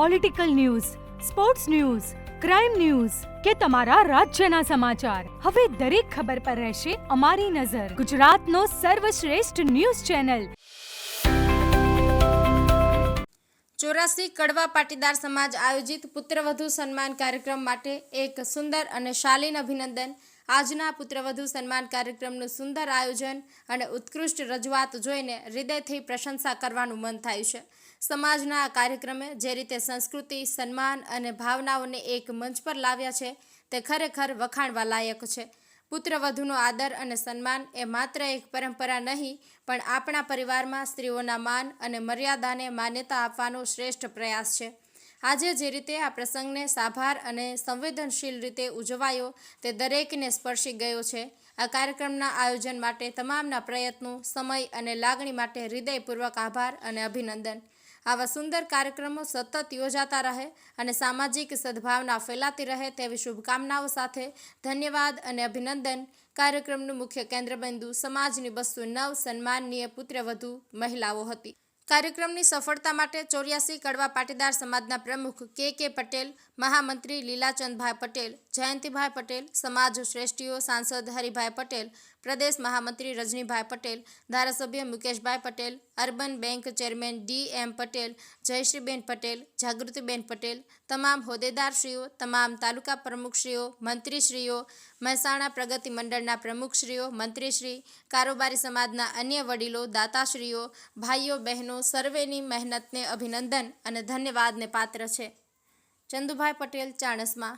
Political news sports news crime news કે તમારા રાજ્યના સમાચાર. હવે દરેક ખબર પર રહેશે અમારી નજર. ગુજરાતનો સર્વશ્રેષ્ઠ ન્યૂઝ ચેનલ. ચોરાસી કડવા પાટીદાર સમાજ આયોજિત પુત્રવધુ સન્માન કાર્યક્રમ માટે એક સુંદર અને શાલીન અભિનંદન. આજના પુત્રવધુ સન્માન કાર્યક્રમનું સુંદર આયોજન અને ઉત્કૃષ્ટ રજૂઆત જોઈને હૃદયથી પ્રશંસા કરવાનું મન થાય છે. સમાજના આ કાર્યક્રમે જે રીતે સંસ્કૃતિ, સન્માન અને ભાવનાઓને એક મંચ પર લાવ્યા છે, તે ખરેખર વખાણવા લાયક છે. પુત્રવધુનો આદર અને સન્માન એ માત્ર એક પરંપરા નહીં, પણ આપણા પરિવારમાં સ્ત્રીઓના માન અને મર્યાદાને માન્યતા આપવાનો શ્રેષ્ઠ પ્રયાસ છે. આજે જે રીતે આ પ્રસંગને સાભાર અને સંવેદનશીલ રીતે ઉજવાયો, તે દરેકને સ્પર્શી ગયો છે. આ કાર્યક્રમના આયોજન માટે તમામના પ્રયત્નો, સમય અને લાગણી માટે હૃદયપૂર્વક આભાર અને અભિનંદન. આવા સુંદર કાર્યક્રમો સતત યોજાતા રહે અને સામાજિક સદભાવના ફેલાતી રહે તેવી શુભકામનાઓ સાથે ધન્યવાદ અને અભિનંદન. કાર્યક્રમનું મુખ્ય કેન્દ્રબિંદુ સમાજની બસો નવ સન્માનનીય પુત્રવધુ મહિલાઓ હતી. કાર્યક્રમની સફળતા માટે ચોર્યાસી કડવા પાટીદાર સમાજના પ્રમુખ કે કે પટેલ, મહામંત્રી લીલાચંદભાઈ પટેલ જયંતિભાઈ પટેલ, સમાજ શ્રેષ્ઠીઓ સાંસદ હરિભાઈ પટેલ, પ્રદેશ મહામંત્રી રજનીભાઈ પટેલ, ધારાસભ્ય Mukeshbhai Patel, urban bank chairman D M Patel, Jayshreeben Patel, Jagrutiben Patel, તમામ હોદ્દેદારશ્રીઓ, તમામ તાલુકા પ્રમુખશ્રીઓ, મંત્રીશ્રીઓ, મહેસાણા પ્રગતિ મંડળના પ્રમુખશ્રીઓ, મંત્રીશ્રી, કારોબારી સમાજના અન્ય વડીલો, દાતાશ્રીઓ, ભાઈઓ, બહેનો, સર્વેની મહેનતને અભિનંદન અને ધન્યવાદને પાત્ર છે. ચંદુભાઈ પટેલ, ચાણસમા.